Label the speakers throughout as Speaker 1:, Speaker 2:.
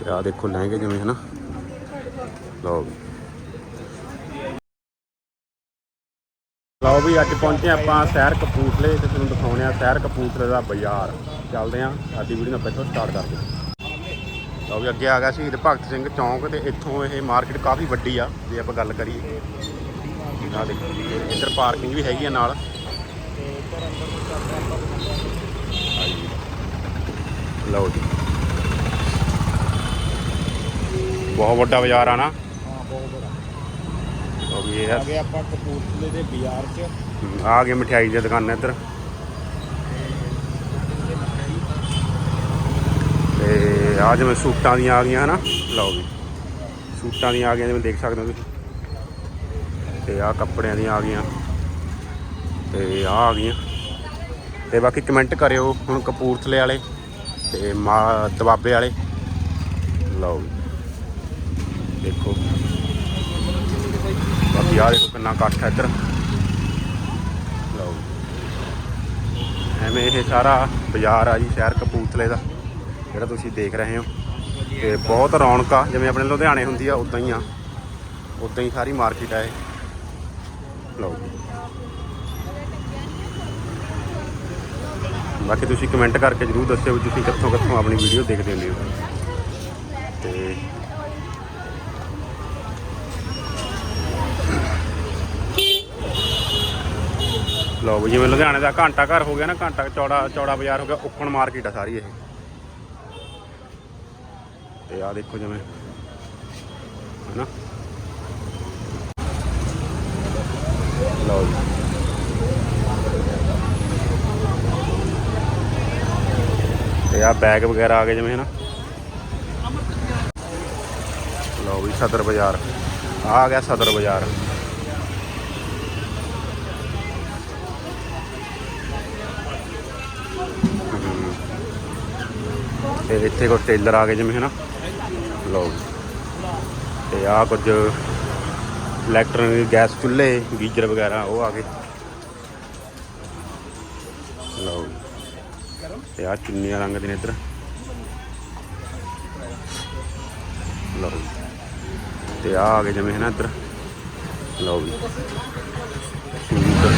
Speaker 1: ਤੇ ਆ ਦੇਖੋ ਲਹਿੰਗੇ ਜਿਵੇਂ, ਹਨਾ? ਲਓ ਵੀ। ਲਓ ਵੀ, ਅੱਜ ਪਹੁੰਚੇ ਆਪਾਂ ਸ਼ਹਿਰ ਕਪੂਰਥਲੇ ਤੇ ਤੁਹਾਨੂੰ ਦਿਖਾਉਣੇ ਆ ਸ਼ਹਿਰ ਕਪੂਰਥਲੇ ਦਾ ਬਾਜ਼ਾਰ। ਚੱਲਦੇ ਆ ਸਾਡੀ ਵੀਡੀਓ ਨੂੰ ਪਹਿਲਾਂ ਸਟਾਰਟ ਕਰਦੇ ਹਾਂ। ਲਓ ਵੀ, ਅੱਗੇ ਆ ਗਿਆ ਸ਼ਹੀਦ ਭਗਤ ਸਿੰਘ ਚੌਂਕ ਤੇ ਇੱਥੋਂ ਇਹ ਮਾਰਕੀਟ ਕਾਫੀ ਵੱਡੀ ਆ, ਜੇ ਆਪਾਂ ਗੱਲ ਕਰੀਏ। ਆ ਦੇਖੋ, ਇੱਧਰ ਪਾਰਕਿੰਗ ਵੀ ਹੈਗੀ ਆ ਨਾਲ। ਲਓ ਜੀ। ਬਹੁਤ ਵੱਡਾ ਬਾਜ਼ਾਰ ਆ ਨਾ।
Speaker 2: ਹਾਂ ਬਹੁਤ ਬੜਾ ਆ ਗਏ ਆਪਾਂ ਕਪੂਰਥਲੇ ਦੇ ਬਾਜ਼ਾਰ 'ਚ।
Speaker 1: ਆ ਗਏ ਮਠਿਆਈ ਦੀਆਂ ਦੁਕਾਨਾਂ ਇੱਧਰ। ਤੇ ਆ ਜਿਵੇਂ ਸੂਟਾਂ ਦੀਆਂ ਆ ਗਈਆਂ ਹਨਾ ਲਓ ਵੀ ਸੂਟਾਂ ਦੀਆਂ ਆ ਗਈਆਂ ਜਿਵੇਂ ਦੇਖ ਸਕਦੇ ਹੋ ਤੁਸੀਂ। ਤੇ ਆ ਕੱਪੜਿਆਂ ਦੀਆਂ ਆ ਗਈਆਂ। ਤੇ ਆ ਆ ਗਈਆਂ। ਤੇ ਬਾਕੀ ਕਮੈਂਟ ਕਰਿਓ ਹੁਣ ਕਪੂਰਥਲੇ ਵਾਲੇ ਤੇ ਮਾ ਦਬਾਬੇ ਵਾਲੇ। ਲਓ ਵੀ ਦੇਖੋ। ਬਾਕੀ ਆ ਦੇਖੋ ਕਿੰਨਾ ਇਕੱਠ ਹੈ ਇੱਧਰ। ਲਓ। ਐਵੇਂ ਇਹ ਸਾਰਾ ਬਾਜ਼ਾਰ ਆ ਜੀ, ਸ਼ਹਿਰ ਕਪੂਰਥਲੇ ਦਾ, ਜਿਹੜਾ ਤੁਸੀਂ ਦੇਖ ਰਹੇ ਹੋ। ਤੇ ਬਹੁਤ ਰੌਣਕ ਆ, ਜਿਵੇਂ ਆਪਣੇ ਲੁਧਿਆਣੇ ਹੁੰਦੀ ਆ, ਉਦਾਂ ਹੀ ਆ। ਉਦਾਂ ਹੀ ਸਾਰੀ ਮਾਰਕੀਟ ਆ ਇਹ। ਲਓ। ਜੀ ਬਾਕੀ ਤੁਸੀਂ ਕਮੈਂਟ ਕਰਕੇ ਜਰੂਰ ਦੱਸਿਓ ਵੀ ਤੁਸੀਂ ਕਿੱਥੋਂ ਕਿੱਥੋਂ ਆਪਣੀ ਵੀਡੀਓ ਦੇਖਦੇ ਹੁੰਦੇ ਹੋ। ਤੇ ਲਓ ਵੀ, ਜਿਵੇਂ ਲੁਧਿਆਣੇ ਦਾ ਘੰਟਾ ਘਰ ਹੋ ਗਿਆ ਨਾ, ਘੰਟਾ ਚੌੜਾ ਚੌੜਾ ਬਾਜ਼ਾਰ ਹੋ ਗਿਆ ਓਪਨ ਮਾਰਕੀਟ ਆ ਸਾਰੀ ਇਹ। ਤੇ ਆ ਦੇਖੋ ਜਿਵੇਂ, ਹੈਨਾ? ਲਓ ਜੀ। ਤੇ ਆ ਬੈਗ ਵਗੈਰਾ ਆ ਗਏ ਜਿਵੇਂ, ਹੈਨਾ? ਲਓ ਵੀ, ਸਦਰ ਬਾਜ਼ਾਰ। ਆ ਗਿਆ ਸਦਰ ਬਾਜ਼ਾਰ। ਤੇ ਇੱਥੇ ਕੋ ਟੇਲਰ ਆ ਗਏ ਜਿਵੇਂ, ਹਨਾ? ਲਓ ਜੀ। ਤੇ ਆ ਕੁਝ ਇਲੈਕਟ੍ਰੋਨਿਕ ਗੈਸ ਚੁੱਲ੍ਹੇ, ਗੀਜ਼ਰ ਵਗੈਰਾ, ਉਹ ਆ ਗਏ। ਲਓ ਜੀ। ਤੇ ਆ ਚੁੰਨੀਆਂ ਰੰਗ ਦੇ ਨੇ ਇੱਧਰ। ਲਓ ਜੀ। ਤੇ ਆ ਆ ਗਏ ਜਿਵੇਂ, ਹਨਾ, ਇੱਧਰ। ਲਓ ਵੀ ਸੂਟ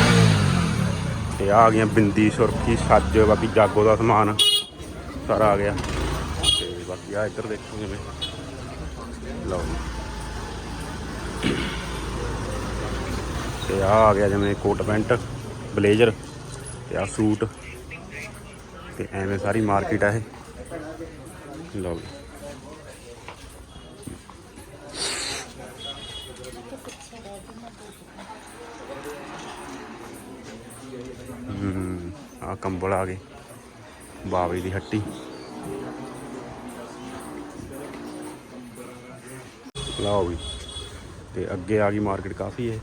Speaker 1: ਤੇ ਆ ਗਈਆਂ ਬਿੰਦੀ, ਸੁਰਖੀ, ਸੱਜ, ਬਾਕੀ ਜਾਗੋ ਦਾ ਸਮਾਨ। ਸਾਰਾ ਆ ਗਿਆ। ਬਾਕੀ ਆ, ਇੱਧਰ ਦੇਖੋ ਜਿਵੇਂ ਲਓ ਜੀ। ਤੇ ਆ ਆ ਗਿਆ ਜਿਵੇਂ ਕੋਟ ਪੈਂਟ, ਬਲੇਜ਼ਰ ਤੇ ਆ ਸੂਟ। ਤੇ ਐਵੇਂ ਸਾਰੀ ਮਾਰਕੀਟ ਆ ਇਹ। ਲਓ ਜੀ। ਆ ਕੰਬਲ ਆ ਗਏ। ਬਾਵੇ ਦੀ ਹੱਟੀ। ਲਓ ਵੀ ਤੇ ਅੱਗੇ ਆ ਗਈ ਮਾਰਕੀਟ ਕਾਫੀ ਹੈ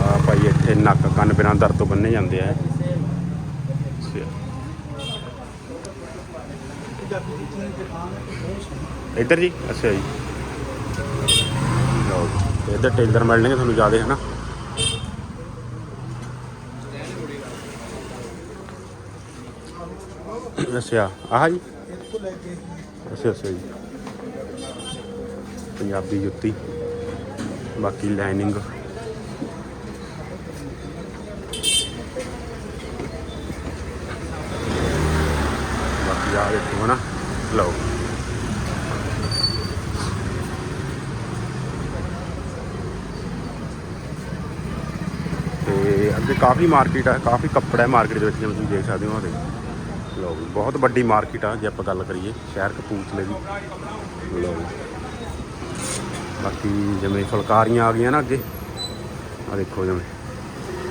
Speaker 1: ਆ ਭਾਈ ਇੱਥੇ ਨੱਕ ਕੰਨ ਬਿਨਾਂ ਦਰ ਤੋਂ ਬੰਨੇ ਜਾਂਦੇ ਆ। ਇੱਧਰ ਜੀ, ਅੱਛਾ ਜੀ। ਲਓ ਜੀ। ਤੇ ਇੱਧਰ ਟੇਲਰ ਮਿਲਣਗੇ ਤੁਹਾਨੂੰ ਜ਼ਿਆਦਾ ਹੈ ਨਾ ਅੱਛਾ ਆਹ ਜੀ।
Speaker 2: ਇੱਥੋਂ ਲੈ ਕੇ
Speaker 1: ਅੱਛਾ ਅੱਛਾ ਜੀ। ਪੰਜਾਬੀ ਜੁੱਤੀ। ਬਾਕੀ ਲਾਈਨਿੰਗ। ਬਾਕੀ ਆ ਦੇਖੋ ਹਨਾ। ਲਓ। ਤੇ ਅੱਗੇ ਕਾਫੀ ਮਾਰਕੀਟ ਹੈ ਕਾਫੀ ਕੱਪੜਾ ਹੈ ਮਾਰਕੀਟ ਦੇ ਵਿੱਚ ਜਿਵੇਂ ਤੁਸੀਂ ਦੇਖ ਸਕਦੇ ਹੋ ਉਹਦੇ ਲਓ ਜੀ, ਬਹੁਤ ਵੱਡੀ ਮਾਰਕੀਟ ਆ ਜੇ ਆਪਾਂ ਗੱਲ ਕਰੀਏ ਸ਼ਹਿਰ ਕਪੂਰਥਲੇ ਦੀ। ਲੋ ਬਾਕੀ ਜਿਵੇਂ ਫੁਲਕਾਰੀਆਂ ਆ ਗਈਆਂ ਨਾ ਅੱਗੇ ਆ ਦੇਖੋ ਜਿਵੇਂ।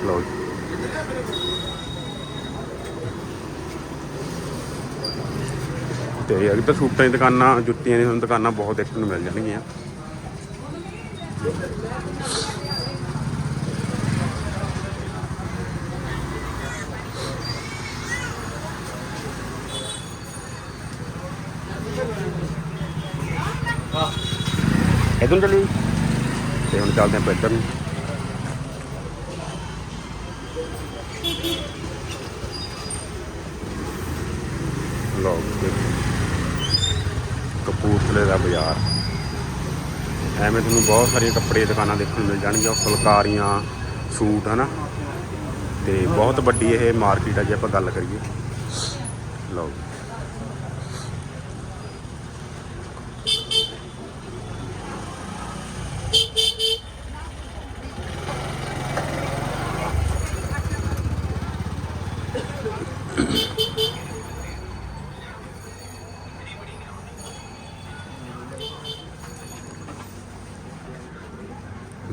Speaker 1: ਲਓ ਜੀ। ਤੇ ਅੱਗੇ ਤਾਂ ਸੂਟਾਂ ਦੀ ਦੁਕਾਨਾਂ ਜੁੱਤੀਆਂ ਦੀਆਂ ਦੁਕਾਨਾਂ ਬਹੁਤ ਦੇਖਣ ਨੂੰ ਮਿਲ ਜਾਣਗੀਆਂ। ਇਧਰ ਨੂੰ ਚੱਲੀ ਤੇ ਹੁਣ ਚੱਲਦੇ ਆਪਾਂ ਇੱਧਰ ਨੂੰ। ਲਓ ਦੇਖੋ ਕਪੂਰਥਲੇ ਦਾ ਬਾਜ਼ਾਰ। ਐਵੇਂ ਤੁਹਾਨੂੰ ਬਹੁਤ ਸਾਰੀਆਂ ਕੱਪੜੇ ਦੀਆਂ ਦੁਕਾਨਾਂ ਦੇਖਣ ਨੂੰ ਮਿਲ ਜਾਣਗੀਆਂ, ਫੁਲਕਾਰੀਆਂ, ਸੂਟ, ਹਨਾ? ਤੇ ਬਹੁਤ ਵੱਡੀ ਇਹ ਮਾਰਕੀਟ ਆ, ਜੇ ਆਪਾਂ ਗੱਲ ਕਰੀਏ। ਲਓ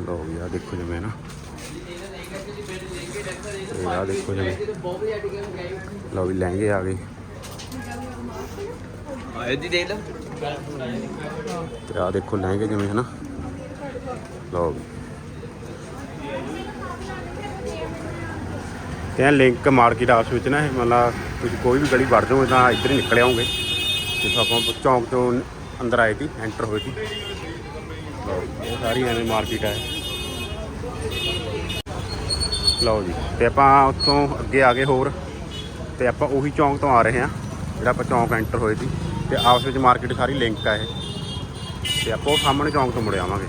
Speaker 1: ਲਓ ਵੀ ਆ ਦੇਖੋ ਜਿਵੇਂ ਨਾ। ਤੇ ਆ ਦੇਖੋ ਜਿਵੇਂ ਲਓ ਵੀ ਲਹਿੰਗੇ ਆ ਗਏ।
Speaker 3: ਆਏ ਦੀ ਦੇਖ ਲੈ।
Speaker 1: ਤੇ ਆ ਦੇਖੋ ਲਹਿੰਗੇ ਜਿਵੇਂ ਹਨਾ ਲਓ ਵੀ। ਤੇ ਲਿੰਕ ਮਾਰਕੀਟ ਆਪਸ ਵਿੱਚ ਨਾ ਇਹ ਮਤਲਬ ਤੁਸੀਂ ਕੋਈ ਵੀ ਗਲੀ ਵੜ ਜਾਓਗੇ ਤਾਂ ਇੱਧਰ ਹੀ ਨਿਕਲ ਆਉਂਗੇ। ਜਿੱਥੋਂ ਆਪਾਂ ਚੌਂਕ ਤੋਂ ਅੰਦਰ ਆਏ ਸੀ ਐਂਟਰ ਹੋਏ ਸੀ। ਇਹ ਸਾਰੀ ਐਵੇਂ ਮਾਰਕੀਟ ਹੈ ਲਓ ਜੀ, ਤੇ ਆਪਾਂ ਉੱਥੋਂ ਅੱਗੇ ਆ ਗਏ ਹੋਰ, ਤੇ ਆਪਾਂ ਉਹੀ ਚੌਂਕ ਤੋਂ ਆ ਰਹੇ ਹਾਂ, ਜਿਹੜਾ ਆਪਾਂ ਚੌਂਕ ਐਂਟਰ ਹੋਏ ਸੀ, ਤੇ ਆਪਸ ਵਿੱਚ ਮਾਰਕੀਟ ਸਾਰੀ ਲਿੰਕ ਆ ਇਹ। ਤੇ ਆਪਾਂ ਉਹ ਸਾਹਮਣੇ ਚੌਂਕ ਤੋਂ ਮੁੜ ਆਵਾਂਗੇ।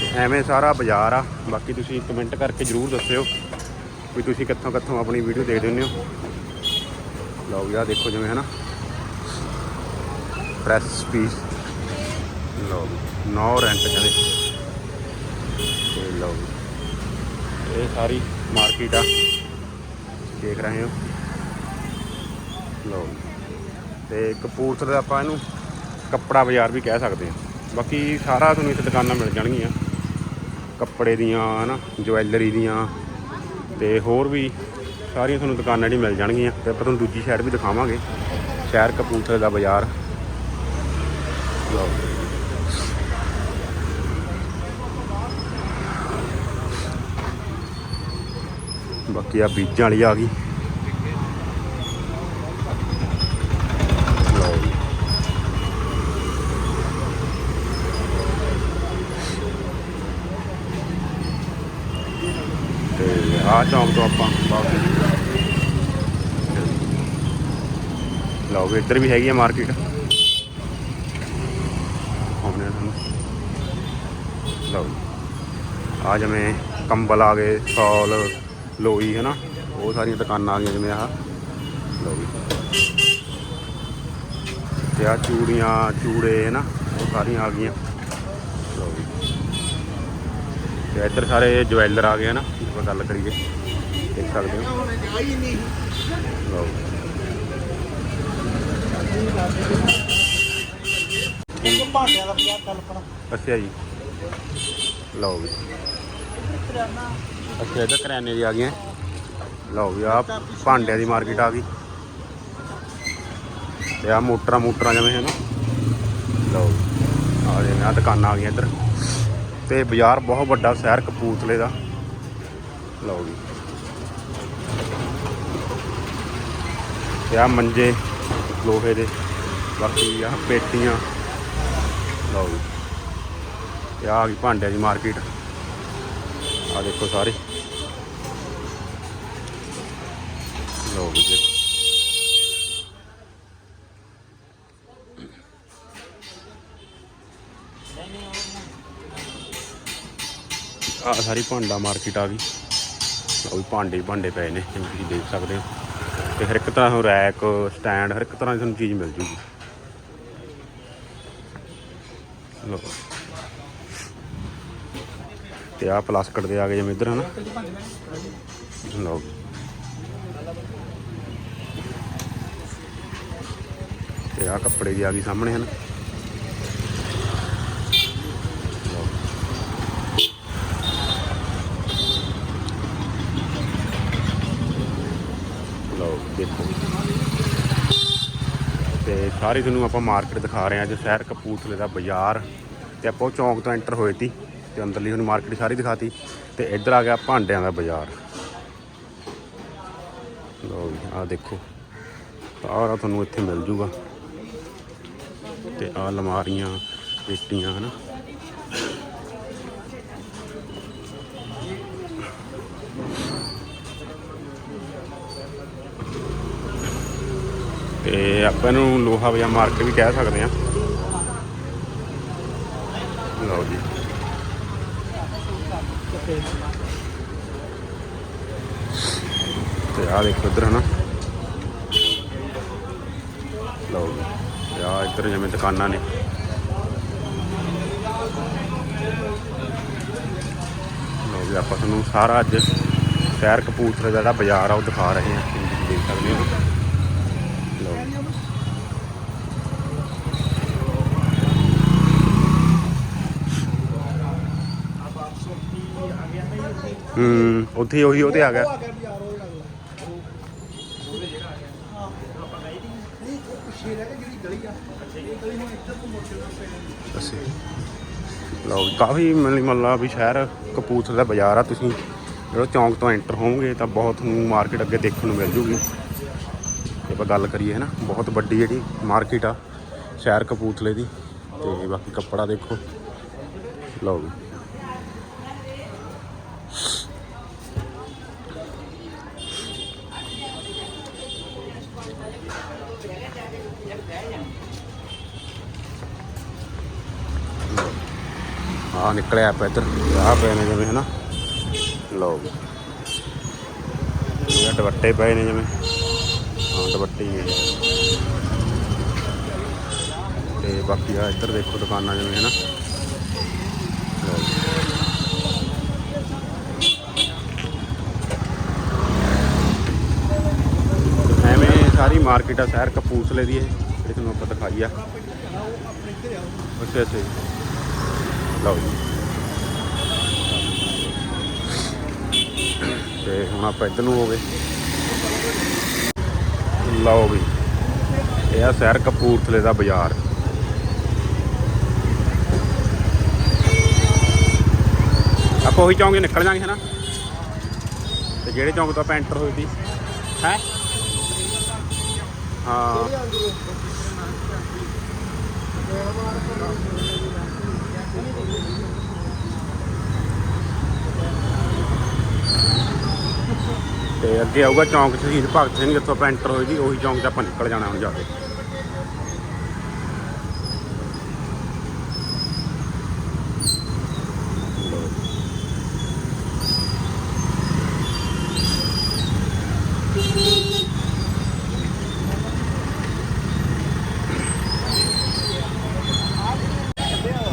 Speaker 1: ਤੇ ਐਵੇਂ ਸਾਰਾ ਬਾਜ਼ਾਰ ਆ, ਬਾਕੀ ਤੁਸੀਂ ਕਮੈਂਟ ਕਰਕੇ ਜਰੂਰ ਦੱਸਿਓ ਵੀ ਤੁਸੀਂ ਕਿੱਥੋਂ ਕਿੱਥੋਂ ਆਪਣੀ ਵੀਡੀਓ ਦੇਖਦੇ ਹੁੰਦੇ ਹੋ। ਲਓ ਜੀ ਆਹ ਦੇਖੋ ਜਿਵੇਂ ਹੈ ਨਾ ਪ੍ਰੈਸ ਪੀਸ ਲਓ ਜੀ ਨੋ ਰੈਂਟ ਕਹਿੰਦੇ। ਤੇ ਲਓ ਜੀ ਇਹ ਸਾਰੀ ਮਾਰਕੀਟ ਆ। ਦੇਖ ਰਹੇ ਹੋ। ਲਓ। ਜੀ। ਤੇ ਕਪੂਰਥਲੇ ਆਪਾਂ ਇਹਨੂੰ ਕੱਪੜਾ ਬਾਜ਼ਾਰ ਵੀ ਕਹਿ ਸਕਦੇ ਹਾਂ। ਬਾਕੀ ਸਾਰਾ ਤੁਹਾਨੂੰ ਇੱਥੇ ਦੁਕਾਨਾਂ ਮਿਲ ਜਾਣਗੀਆਂ। ਕੱਪੜੇ ਦੀਆਂ, ਹਨਾ, ਜਵੈਲਰੀ ਦੀਆਂ। ਤੇ ਹੋਰ ਵੀ ਸਾਰੀਆਂ ਤੁਹਾਨੂੰ ਦੁਕਾਨਾਂ ਜਿਹੜੀ ਮਿਲ ਜਾਣਗੀਆਂ। ਤੇ ਆਪਾਂ ਤੁਹਾਨੂੰ ਦੂਜੀ ਸਾਈਡ ਵੀ ਦਿਖਾਵਾਂਗੇ। ਸ਼ਹਿਰ ਕਪੂਰਥਲੇ ਦਾ ਬਾਜ਼ਾਰ। ਲਓ। ਬਾਕੀ ਆ ਬੀਜਾਂ ਵਾਲੀ ਆ ਗਈ। ਲਓ ਜੀ। ਤੇ ਆ ਚੌਂਕ ਤੋਂ ਆਪਾਂ ਵਾਪਸ ਲਓ ਵੀ ਇੱਧਰ ਵੀ ਹੈਗੀ ਆ ਮਾਰਕੀਟ। ਆਉਂਦੇ ਆ ਤੁਹਾਨੂੰ। ਲਓ ਜੀ। ਆ ਜਿਵੇਂ ਕੰਬਲ ਆ ਗਏ ਸੌਲ ਲੋਈ ਹੈ ਨਾ ਉਹ ਸਾਰੀਆਂ ਦੁਕਾਨਾਂ ਆ ਗਈਆਂ ਜਿਵੇਂ ਆਹ। ਵੀ ਤੇ ਆ ਚੂੜੀਆਂ ਚੂੜੇ ਹੈ ਨਾ ਉਹ ਸਾਰੀਆਂ ਆ ਗਈਆਂ। ਵੀ ਤੇ ਇੱਧਰ ਸਾਰੇ ਜਵੈਲਰ ਆ ਗਏ ਹਨ? ਜੇ ਆਪਾਂ ਗੱਲ ਕਰੀਏ ਦੇਖ ਸਕਦੇ ਹੋ। ਲਓ
Speaker 2: ਇੱਕ ਭਾਂਡਿਆਂ ਦਾ
Speaker 1: ਅੱਛਾ ਜੀ। ਲਓ ਵੀ ਅੱਛਾ, ਇੱਧਰ ਕਰਿਆਨੇ ਦੀ ਆ ਗਈਆਂ। ਲਓ ਵੀ ਆ ਭਾਂਡਿਆਂ ਦੀ ਮਾਰਕੀਟ ਆ ਗਈ। ਤੇ ਆ ਮੋਟਰਾਂ ਮੋਟਰਾਂ ਜਿਵੇਂ ਹੈ ਨਾ ਲਓ ਆ ਜਿਵੇਂ ਆ ਦੁਕਾਨਾਂ ਆ ਗਈਆਂ ਇੱਧਰ। ਤੇ ਬਾਜ਼ਾਰ ਬਹੁਤ ਵੱਡਾ, ਸ਼ਹਿਰ ਕਪੂਰਥਲੇ ਦਾ। ਲਓ ਜੀ ਤੇ ਆ ਮੰਜੇ, ਲੋਹੇ ਦੇ, ਬਾਕੀ ਆ ਪੇਟੀਆਂ। ਲਓ ਜੀ ਤੇ ਆ ਗਈ ਭਾਂਡਿਆਂ ਦੀ ਮਾਰਕੀਟ ਆ ਦੇਖੋ ਸਾਰੇ। ਲਓ ਵੀ ਦੇਖੋ। ਆ ਸਾਰੀ ਭਾਂਡਾ ਮਾਰਕੀਟ ਆ ਗਈ। ਲਓ ਵੀ ਭਾਂਡੇ ਭਾਂਡੇ ਪਏ ਨੇ, ਜਿਵੇਂ ਤੁਸੀਂ ਦੇਖ ਸਕਦੇ ਹੋ। ਤੇ ਹਰ ਇੱਕ ਤਰ੍ਹਾਂ ਦਾ ਰੈਕ ਸਟੈਂਡ ਹਰ ਇੱਕ ਤਰ੍ਹਾਂ ਦੀ ਤੁਹਾਨੂੰ ਚੀਜ਼ ਮਿਲ ਜੂਗੀ। ਲਓ। ਤੇ ਆ ਪਲਾਸਕਟ ਦੇ ਆ ਗਏ ਜਿਵੇਂ ਇੱਧਰ, ਹਨਾ? ਲਓ ਤੇ ਆ ਕੱਪੜੇ ਦੀ ਆ ਗਈ ਸਾਹਮਣੇ, ਹਨ? ਲਓ। ਲਓ ਦੇਖੋ ਤੇ ਸਾਰੀ ਤੁਹਾਨੂੰ ਆਪਾਂ ਮਾਰਕੀਟ ਦਿਖਾ ਰਹੇ ਹਾਂ ਅੱਜ ਸ਼ਹਿਰ ਕਪੂਰਥਲੇ ਦਾ ਬਾਜ਼ਾਰ, ਤੇ ਆਪਾਂ ਉਹ ਚੌਂਕ ਤੋਂ ਐਂਟਰ ਹੋਏ ਸੀ। ਤੇ ਅੰਦਰਲੀ ਤੁਹਾਨੂੰ ਮਾਰਕੀਟ ਸਾਰੀ ਦਿਖਾਤੀ ਤੇ ਇੱਧਰ ਆ ਗਿਆ ਭਾਂਡਿਆਂ ਦਾ ਬਾਜ਼ਾਰ। ਲਓ ਜੀ, ਆਹ ਦੇਖੋ। ਸਾਰਾ ਤੁਹਾਨੂੰ ਇੱਥੇ ਮਿਲ ਜੂਗਾ। ਤੇ ਆ ਅਲਮਾਰੀਆਂ, ਪੇਟੀਆਂ, ਹਨਾ? ਤੇ ਆਪਾਂ ਇਹਨੂੰ ਲੋਹਾ ਬਾਜ਼ਾਰ ਮਾਰਕੀਟ ਵੀ ਕਹਿ ਸਕਦੇ ਆ ਲਓ ਜੀ। ਤੇ ਆ ਦੇਖੋ ਇੱਧਰ, ਹਨਾ? ਲਓ ਜੀ ਆ ਇੱਧਰ ਜਿਵੇਂ ਦੁਕਾਨਾਂ ਨੇ। ਲਓ ਜੀ, ਆਪਾਂ ਤੁਹਾਨੂੰ ਸਾਰਾ ਅੱਜ ਸ਼ਹਿਰ ਕਪੂਰਥਲੇ ਦਾ ਜਿਹੜਾ ਬਾਜ਼ਾਰ ਆ, ਉਹ ਦਿਖਾ ਰਹੇ ਹਾਂ। ਤੁਸੀਂ ਦੇਖ ਸਕਦੇ ਹੋ ਲਓ ਜੀ। ਹੂੰ ਉੱਥੇ ਹੀ ਉਹੀ ਉਹਤੇ ਆ ਗਿਆ। ਅਸੀਂ ਲਓ ਜੀ, ਕਾਫੀ ਮਤਲਬ ਮੱਲਾ ਵੀ ਸ਼ਹਿਰ ਕਪੂਰਥਲੇ ਦਾ ਬਾਜ਼ਾਰ ਆ ਤੁਸੀਂ ਜਦੋਂ ਚੌਂਕ ਤੋਂ ਐਂਟਰ ਹੋਵੋਗੇ ਤਾਂ ਬਹੁਤ ਤੁਹਾਨੂੰ ਮਾਰਕੀਟ ਅੱਗੇ ਦੇਖਣ ਨੂੰ ਮਿਲ ਜੂਗੀ। ਜੇ ਆਪਾਂ ਗੱਲ ਕਰੀਏ ਨਾ ਬਹੁਤ ਵੱਡੀ ਜਿਹੜੀ ਮਾਰਕੀਟ ਆ ਸ਼ਹਿਰ ਕਪੂਰਥਲੇ ਦੀ ਤੇ ਬਾਕੀ ਕੱਪੜਾ ਦੇਖੋ। ਲਓ ਜੀ। ਆ ਨਿਕਲਿਆ ਆਪਾਂ ਇੱਧਰ। ਆ ਪਏ ਨੇ ਜਿਵੇਂ, ਹਨਾ? ਲਓ ਜੀ। ਇਹ ਦੁਪੱਟੇ ਪਏ ਨੇ ਜਿਵੇਂ। ਹਾਂ, ਦੁਪੱਟੇ ਹੀ ਨੇ। ਤੇ ਬਾਕੀ ਆ ਇੱਧਰ ਦੇਖੋ ਦੁਕਾਨਾਂ ਜਿਵੇਂ, ਹਨਾ? ਲਓ ਐਵੇਂ ਸਾਰੀ ਮਾਰਕੀਟ ਆ, ਸ਼ਹਿਰ ਕਪੂਰਥਲੇ ਦੀ ਇਹ। ਤੁਹਾਨੂੰ ਆਪਾਂ ਦਿਖਾਈ ਆ। ਅੱਛਾ ਅੱਛਾ ਲਓ ਜੀ। ਤੇ ਹੁਣ ਆਪਾਂ ਇੱਧਰ ਨੂੰ ਹੋ ਗਏ। ਲਓ ਵੀ ਇਹ ਆ ਸ਼ਹਿਰ ਕਪੂਰਥਲੇ ਦਾ ਬਾਜ਼ਾਰ। ਆਪਾਂ ਉਹੀ ਚੌਂਕ 'ਚੋਂ ਨਿਕਲ ਜਾਾਂਗੇ, ਹਨਾ? ਤੇ ਜਿਹੜੇ ਚੌਂਕ ਤੋਂ ਆਪਾਂ ਐਂਟਰ ਹੋਏ ਸੀ, ਹੈ? ਹਾਂ। ਤੇ ਅੱਗੇ ਆਊਗਾ ਚੌਂਕ ਸ਼ਹੀਦ ਭਗਤ ਸਿੰਘ, ਜਿੱਥੋਂ ਆਪਾਂ ਐਂਟਰ ਹੋਏ ਸੀ ਉਹੀ ਚੌਂਕ 'ਚ ਆਪਾਂ ਨਿਕਲ ਜਾਣਾ ਹੁਣ ਜਾ ਕੇ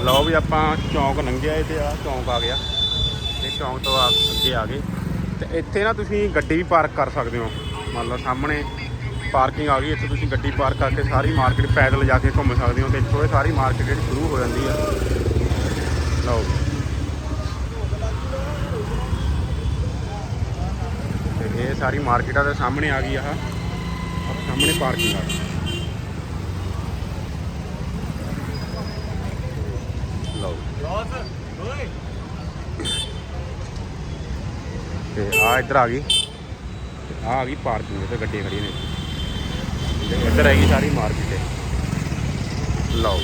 Speaker 1: ਲਓ ਵੀ ਆਪਾਂ ਚੌਂਕ ਲੰਘਿਆ ਇਹ ਤੇ ਆ ਚੌਂਕ ਆ ਗਿਆ। ਇਹ ਚੌਂਕ ਤੋਂ ਆ ਅੱਗੇ ਆ ਗਏ। ਤੇ ਇੱਥੇ ਨਾ ਤੁਸੀਂ ਗੱਡੀ ਵੀ ਪਾਰਕ ਕਰ ਸਕਦੇ ਹੋ। ਮੰਨ ਲਓ ਸਾਹਮਣੇ ਪਾਰਕਿੰਗ ਆ ਗਈ, ਇੱਥੇ ਤੁਸੀਂ ਗੱਡੀ ਪਾਰਕ ਕਰਕੇ ਸਾਰੀ ਮਾਰਕੀਟ ਪੈਦਲ ਜਾ ਕੇ ਘੁੰਮ ਸਕਦੇ ਹੋ ਤੇ ਇੱਥੋਂ ਇਹ ਸਾਰੀ ਮਾਰਕੀਟ ਜਿਹੜੀ ਸ਼ੁਰੂ ਹੋ ਜਾਂਦੀ ਆ। ਲਓ। ਤੇ ਇਹ ਸਾਰੀ ਮਾਰਕੀਟ ਆ ਦੇ ਸਾਹਮਣੇ ਆ ਗਈ ਆਹ ਆਹ। ਸਾਹਮਣੇ ਪਾਰਕਿੰਗ ਆ ਗਈ ਲਓ ਤੇ ਆ, ਇੱਧਰ ਆ ਗਈ। ਆ ਆ ਗਈ ਪਾਰਕਿੰਗ ਤੇ ਗੱਡੀਆਂ ਖੜੀਆਂ ਨੇ। ਇੱਧਰ ਹੈਗੀ ਸਾਰੀ ਮਾਰਕੀਟ ਲਓ।